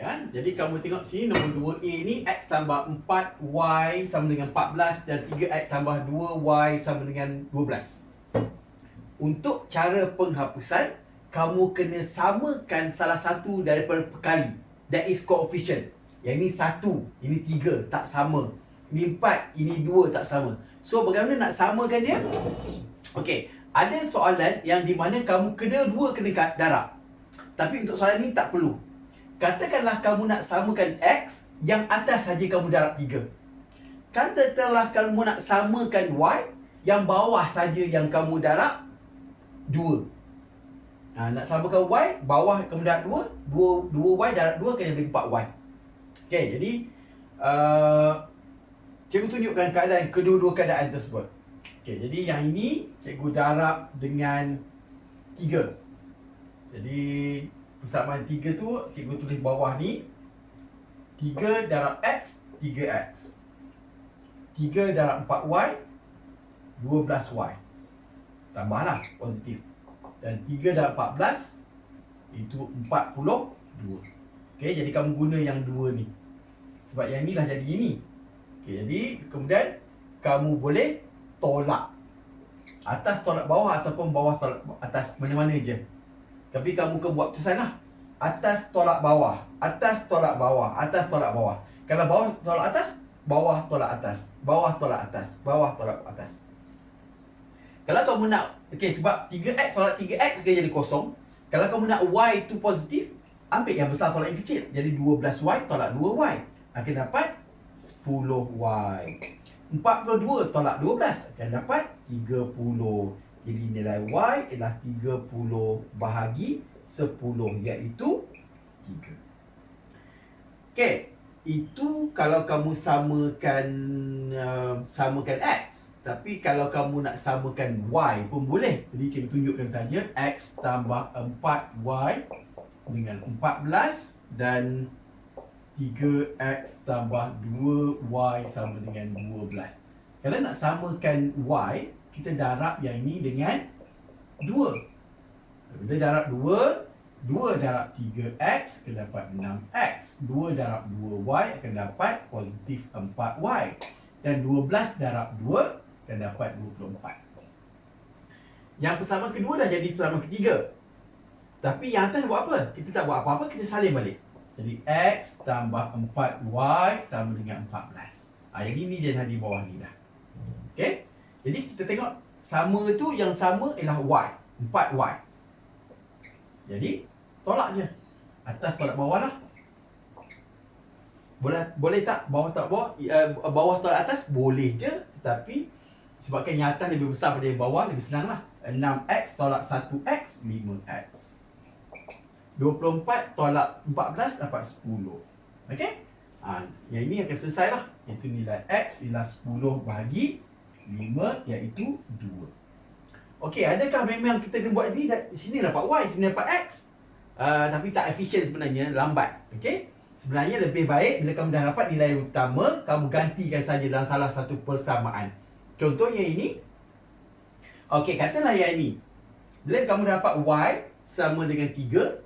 ya. Jadi kamu tengok sini nombor 2A ni X tambah 4Y sama dengan 14 dan 3X tambah 2Y sama dengan 12. Untuk cara penghapusan, kamu kena samakan salah satu daripada perkali. That is coefficient. Yang ini satu, ini tiga, tak sama. Ini empat, ini dua, tak sama. So, bagaimana nak samakan dia? Okey, ada soalan yang di mana kamu kena dua kena darab. Tapi untuk soalan ni tak perlu. Katakanlah kamu nak samakan X, yang atas saja kamu darab tiga. Katakanlah kamu nak samakan Y, yang bawah saja yang kamu darab dua. Ha, nak samakan Y, bawah kamu darab 2, 2, 2Y darab 2 akan jadi 4Y. Okay, jadi uh, cikgu tunjukkan keadaan kedua-dua keadaan tersebut. Okay, jadi yang ini cikgu darab dengan 3. Jadi persamaan 3 tu cikgu tulis bawah ni 3 darab X, 3X. 3 darab 4Y, 12Y. Tambahlah positif. Dan 3 dan 14 itu 42 okey jadi kamu guna yang dua ni. Sebab yang ni dah jadi ini. Okey jadi kemudian kamu boleh tolak. Atas tolak bawah ataupun bawah tolak atas mana-mana je tapi kamu ke buat tu sana atas tolak bawah. Atas tolak bawah. Atas tolak bawah. Kalau bawah tolak atas bawah tolak atas. Bawah tolak atas. Bawah tolak atas. Kalau kamu nak Okey sebab 3x tolak 3x akan jadi kosong. Kalau kamu nak y tu positif, ambil yang besar tolak yang kecil. Jadi 12y tolak 2y akan dapat 10y. 42 tolak 12 akan dapat 30. Jadi nilai y ialah 30 bahagi 10 iaitu 3. Okey, itu kalau kamu samakan uh, samakan x tapi kalau kamu nak samakan Y pun boleh. Jadi cikgu tunjukkan saja X tambah 4Y dengan 14 dan 3X tambah 2Y sama dengan 12. Kalau nak samakan Y, kita darab yang ini dengan 2. Kita darab 2, 2 darab 3X akan dapat 6X. 2 darab 2Y akan dapat positif 4Y. Dan 12 darab 2 akan dapat 24. Yang persamaan kedua dah jadi persamaan ketiga. Tapi yang atas buat apa? Kita tak buat apa-apa, kita salin balik. Jadi X tambah 4Y sama dengan 14. Ha, jadi ni dia di bawah ni dah. Okay? Jadi kita tengok sama tu yang sama ialah Y. 4Y. Jadi tolak je. Atas tolak bawah lah. Boleh boleh tak bawah tolak bawah? Uh, bawah tolak atas? Boleh je. Tetapi Sebabkan yang atas lebih besar pada yang bawah Lebih senang lah 6x tolak 1x 5x 24 tolak 14 dapat 10 Okay ha, Yang ini akan selesai lah Iaitu nilai x ialah 10 bahagi 5 iaitu 2 Okay adakah memang kita kena buat ni Di sini dapat y, sini dapat x uh, Tapi tak efisien sebenarnya Lambat Okay Sebenarnya lebih baik bila kamu dah dapat nilai utama Kamu gantikan saja dalam salah satu persamaan Contohnya ini. Okey, katalah yang ini. Bila kamu dapat Y sama dengan 3,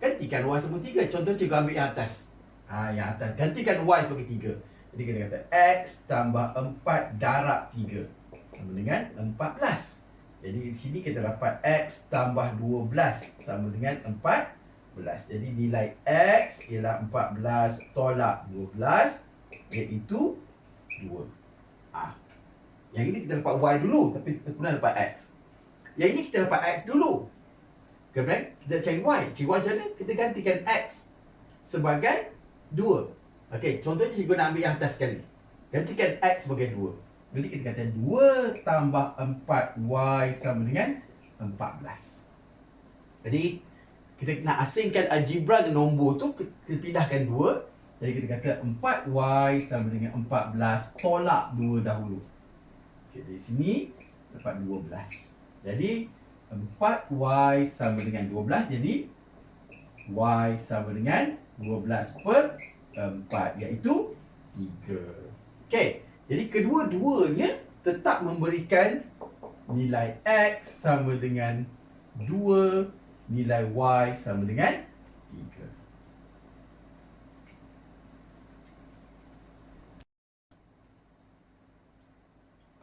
gantikan Y sama 3. Contoh cikgu ambil yang atas. Ha, yang atas. Gantikan Y sebagai 3. Jadi kita kata X tambah 4 darab 3. Sama dengan 14. Jadi di sini kita dapat X tambah 12 sama dengan 14. Jadi nilai X ialah 14 tolak 12 iaitu 2. Ah, yang ini kita dapat Y dulu Tapi kemudian dapat X Yang ini kita dapat X dulu Kemudian kita cari Y Cari Y macam mana? Kita gantikan X Sebagai 2 Okey, contohnya cikgu nak ambil yang atas sekali. Gantikan X sebagai 2 Jadi kita kata 2 tambah 4Y sama dengan 14 Jadi kita nak asingkan algebra nombor tu Kita pindahkan 2 Jadi kita kata 4Y sama dengan 14 Tolak 2 dahulu. Okay, dari sini dapat 12. Jadi 4y sama dengan 12 jadi y sama dengan 12 per keempat iaitu tiga. Okey, jadi kedua-duanya tetap memberikan nilai x sama dengan 2, nilai y sama dengan 3.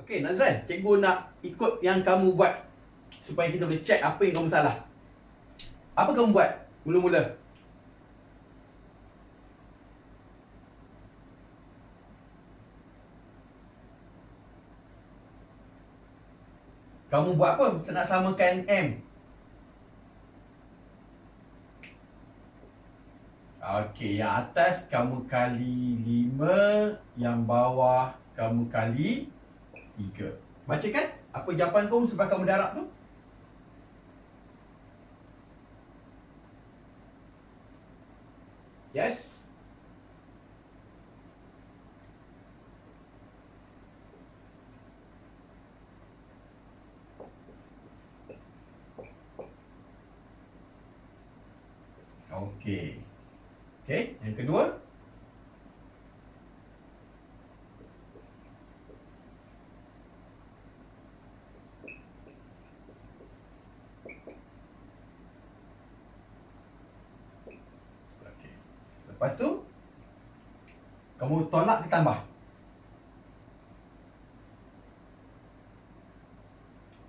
Okey, Nazlan, cikgu nak ikut yang kamu buat supaya kita boleh check apa yang kamu salah. Apa kamu buat mula-mula? Kamu buat apa nak samakan M? Okey, yang atas kamu kali 5, yang bawah kamu kali 3. Bacakan apa jawapan kamu sebab kamu darab tu? Yes. Okey. Okey, yang kedua. Okey. Lepas tu kamu tolak ke tambah?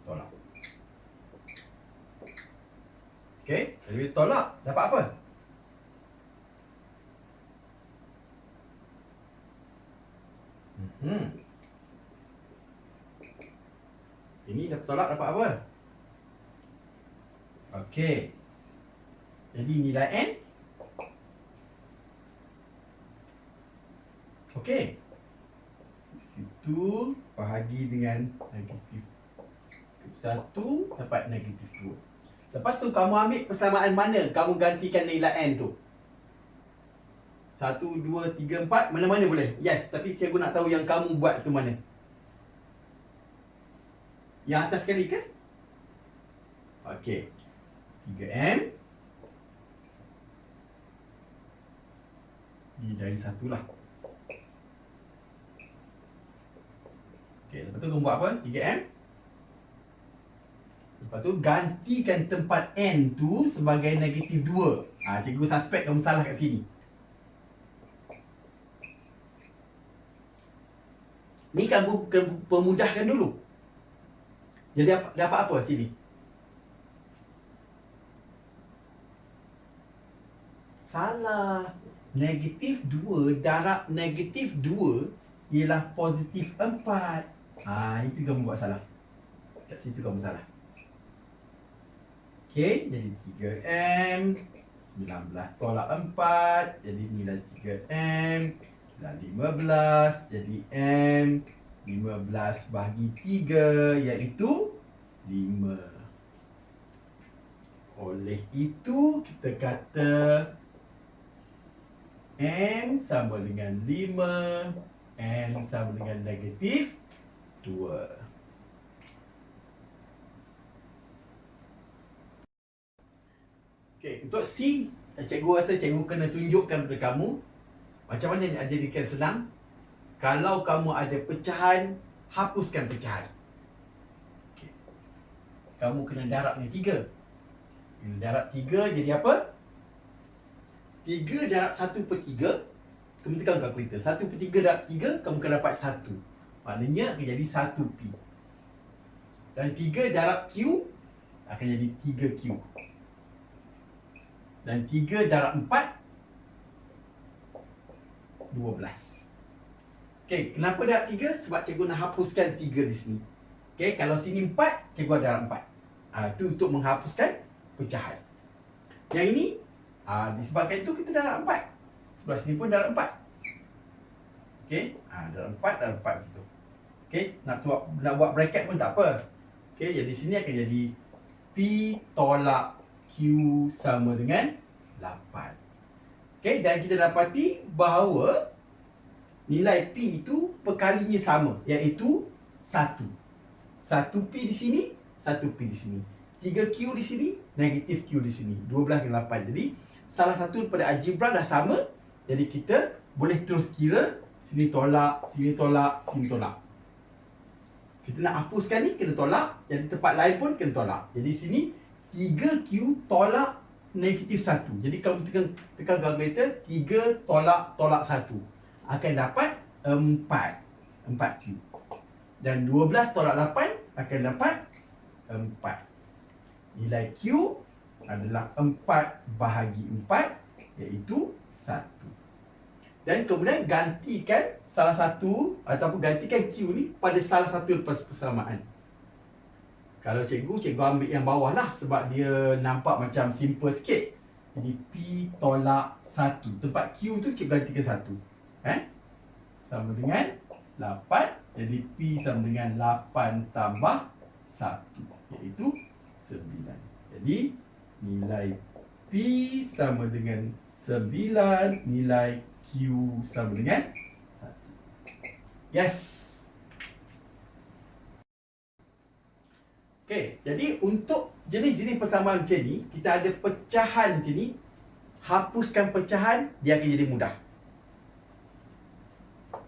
Tolak. Okey, jadi tolak dapat apa? Hmm. Ini dah tolak dapat apa? Okey. Jadi nilai N. Okey. 62 bahagi dengan negatif 1 dapat negatif 2. Lepas tu kamu ambil persamaan mana kamu gantikan nilai N tu? Satu, dua, tiga, empat. Mana-mana boleh. Yes Tapi cikgu nak tahu yang kamu buat tu mana. Yang atas sekali ke? Okey. 3M Ini dari satu lah. Okey Lepas tu kamu buat apa? 3M Lepas tu gantikan tempat N tu sebagai negatif 2 ha, Cikgu suspect kamu salah kat sini Ni kamu pemudahkan dulu. Jadi apa, dapat apa sini? Salah. Negatif 2 darab negatif 2 ialah positif 4. Ha, itu kamu buat salah. Kat situ kamu salah. Okey, jadi 3M 19 tolak 4 jadi nilai 3M dan 15 jadi M 15 bahagi 3 iaitu 5 Oleh itu kita kata M sama dengan 5 M sama dengan negatif 2 Okay, untuk C, cikgu rasa cikgu kena tunjukkan kepada kamu macam mana nak jadikan senang? Kalau kamu ada pecahan, hapuskan pecahan. Okay. Kamu kena darab ni tiga. Bila darab tiga jadi apa? Tiga darab satu per tiga. Kamu tekan kalkulator. Satu per tiga darab tiga, kamu akan dapat satu. Maknanya akan jadi satu P. Dan tiga darab Q akan jadi tiga Q. Dan tiga darab empat 12. Okey, kenapa darab 3? Sebab cikgu nak hapuskan 3 di sini. Okey, kalau sini 4, cikgu ada darab 4. Ah, ha, itu untuk menghapuskan pecahan. Yang ini, ah ha, disebabkan itu kita darab 4. Sebelah sini pun darab 4. Okey, ah ha, darab 4 darab 4 situ. Okey, nak buat nak buat bracket pun tak apa. Okey, jadi sini akan jadi P tolak Q sama dengan 8. Okay, dan kita dapati bahawa nilai P itu perkalinya sama iaitu 1. 1P di sini, 1P di sini. 3Q di sini, negatif Q di sini. 12 dengan 8. Jadi, salah satu daripada algebra dah sama. Jadi, kita boleh terus kira sini tolak, sini tolak, sini tolak. Kita nak hapuskan ni, kena tolak. Jadi, tempat lain pun kena tolak. Jadi, sini 3Q tolak negatif 1. Jadi kalau tekan tekan kalkulator 3 tolak tolak 1 akan dapat 4. 4Q. Dan 12 tolak 8 akan dapat 4. Nilai Q adalah 4 bahagi 4 iaitu 1. Dan kemudian gantikan salah satu ataupun gantikan Q ni pada salah satu persamaan. Kalau cikgu, cikgu ambil yang bawah lah sebab dia nampak macam simple sikit. Jadi P tolak 1. Tempat Q tu cikgu gantikan 1. Eh? Sama dengan 8. Jadi P sama dengan 8 tambah 1. Iaitu 9. Jadi nilai P sama dengan 9. Nilai Q sama dengan 1. Yes. Okey, jadi untuk jenis-jenis persamaan macam ni, kita ada pecahan macam ni. Hapuskan pecahan, dia akan jadi mudah.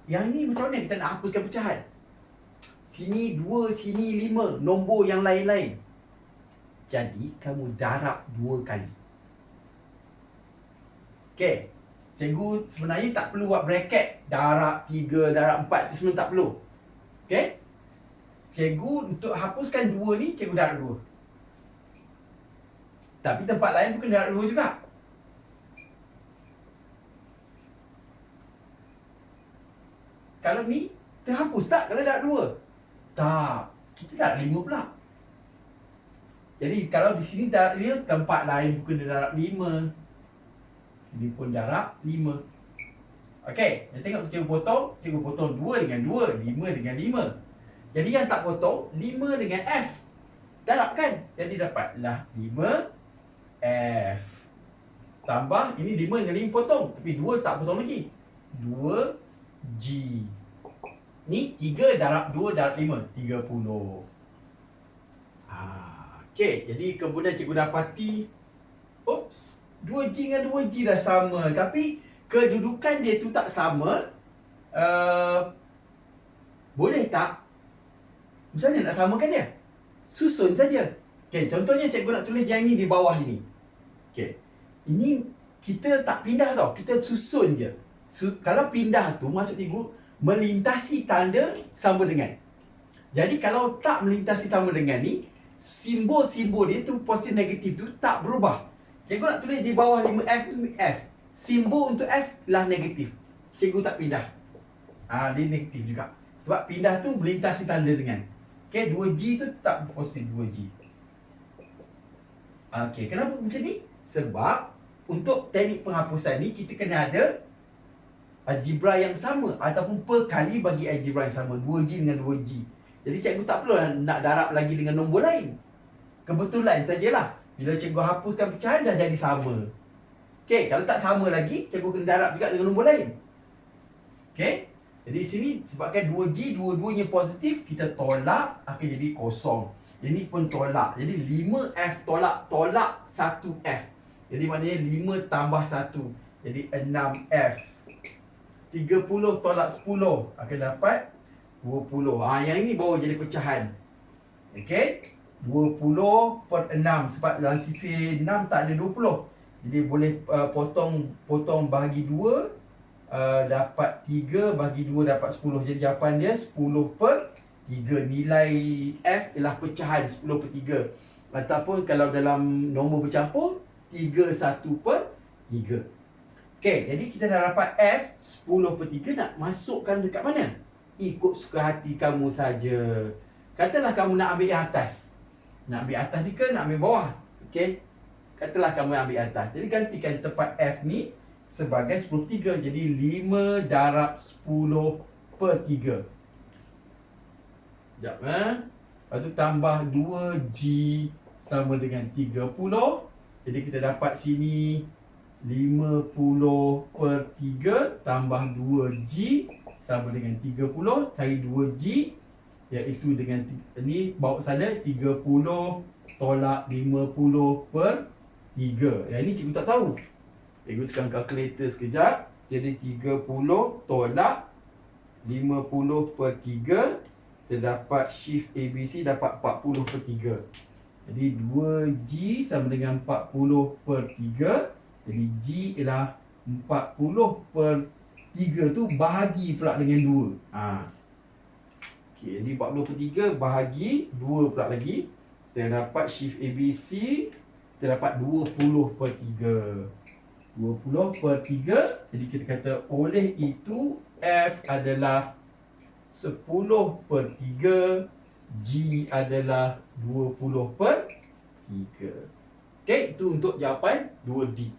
Yang ni macam mana kita nak hapuskan pecahan? Sini dua, sini lima, nombor yang lain-lain. Jadi, kamu darab dua kali. Okey, cikgu sebenarnya tak perlu buat bracket. Darab tiga, darab empat, itu sebenarnya tak perlu. Okey? Cikgu untuk hapuskan dua ni, cikgu darab dua. Tapi tempat lain bukan darab dua juga. Kalau ni, terhapus tak kalau darab dua? Tak. Kita darab lima pula. Jadi kalau di sini darab dia, tempat lain bukan darab lima. Sini pun darab lima. Okey, tengok cikgu potong. Cikgu potong dua dengan dua, lima dengan lima. Jadi yang tak potong 5 dengan F. Darabkan Jadi dapatlah 5 F. Tambah Ini 5 dengan 5 potong. Tapi 2 tak potong lagi. 2 G. Ni 3 darab 2 darab 5 30 ha, Okay Jadi kemudian cikgu dapati Oops 2G dengan 2G dah sama. Tapi Kedudukan dia tu tak sama. Uh, Boleh tak macam mana nak samakan dia? Susun saja. Okey, contohnya cikgu nak tulis yang ni di bawah ini. Okey. Ini kita tak pindah tau. Kita susun je. Su- kalau pindah tu maksud cikgu melintasi tanda sama dengan. Jadi kalau tak melintasi sama dengan ni, simbol-simbol dia tu positif negatif tu tak berubah. Cikgu nak tulis di bawah 5F F. Simbol untuk F lah negatif. Cikgu tak pindah. Ah, dia negatif juga. Sebab pindah tu melintasi tanda dengan. Okay, 2G tu tak positif 2G. Okay, kenapa macam ni? Sebab untuk teknik penghapusan ni kita kena ada algebra yang sama ataupun perkali bagi algebra yang sama 2G dengan 2G. Jadi cikgu tak perlu nak darab lagi dengan nombor lain. Kebetulan sajalah bila cikgu hapuskan pecahan dah jadi sama. Okay, kalau tak sama lagi cikgu kena darab juga dengan nombor lain. Okay? Jadi sini sebabkan 2G dua-duanya positif kita tolak akan jadi kosong. Ini pun tolak. Jadi 5F tolak tolak 1F. Jadi maknanya 5 tambah 1. Jadi 6F. 30 tolak 10 akan dapat 20. Ha, yang ini baru jadi pecahan. Okey. 20 per 6 sebab dalam sifir 6 tak ada 20. Jadi boleh uh, potong potong bahagi 2 Uh, dapat 3 bagi 2 dapat 10 Jadi jawapan dia 10 per 3 Nilai F ialah pecahan 10 per 3 Ataupun kalau dalam nombor bercampur 3 1 per 3 Okay, jadi kita dah dapat F 10 per 3 nak masukkan dekat mana? Ikut suka hati kamu saja. Katalah kamu nak ambil yang atas Nak ambil atas ni ke nak ambil bawah? Okay Katalah kamu ambil atas Jadi gantikan tempat F ni sebagai 10 per 3. Jadi 5 darab 10 per 3. Sekejap eh. Lepas tu tambah 2G sama dengan 30. Jadi kita dapat sini 50 per 3 tambah 2G sama dengan 30. Cari 2G iaitu dengan ni bawa sana 30 tolak 50 per 3. Yang ni cikgu tak tahu. Cikgu tekan kalkulator sekejap. Jadi 30 tolak 50 per 3. Terdapat shift ABC dapat 40 per 3. Jadi 2G sama dengan 40 per 3. Jadi G ialah 40 per 3 tu bahagi pula dengan 2. Ha. Okey, jadi 40 per 3 bahagi 2 pula lagi. Kita dapat shift ABC. Kita dapat 20 per 3. 20 per 3. Jadi kita kata oleh itu F adalah 10 per 3. G adalah 20 per 3. Okey, itu untuk jawapan 2D.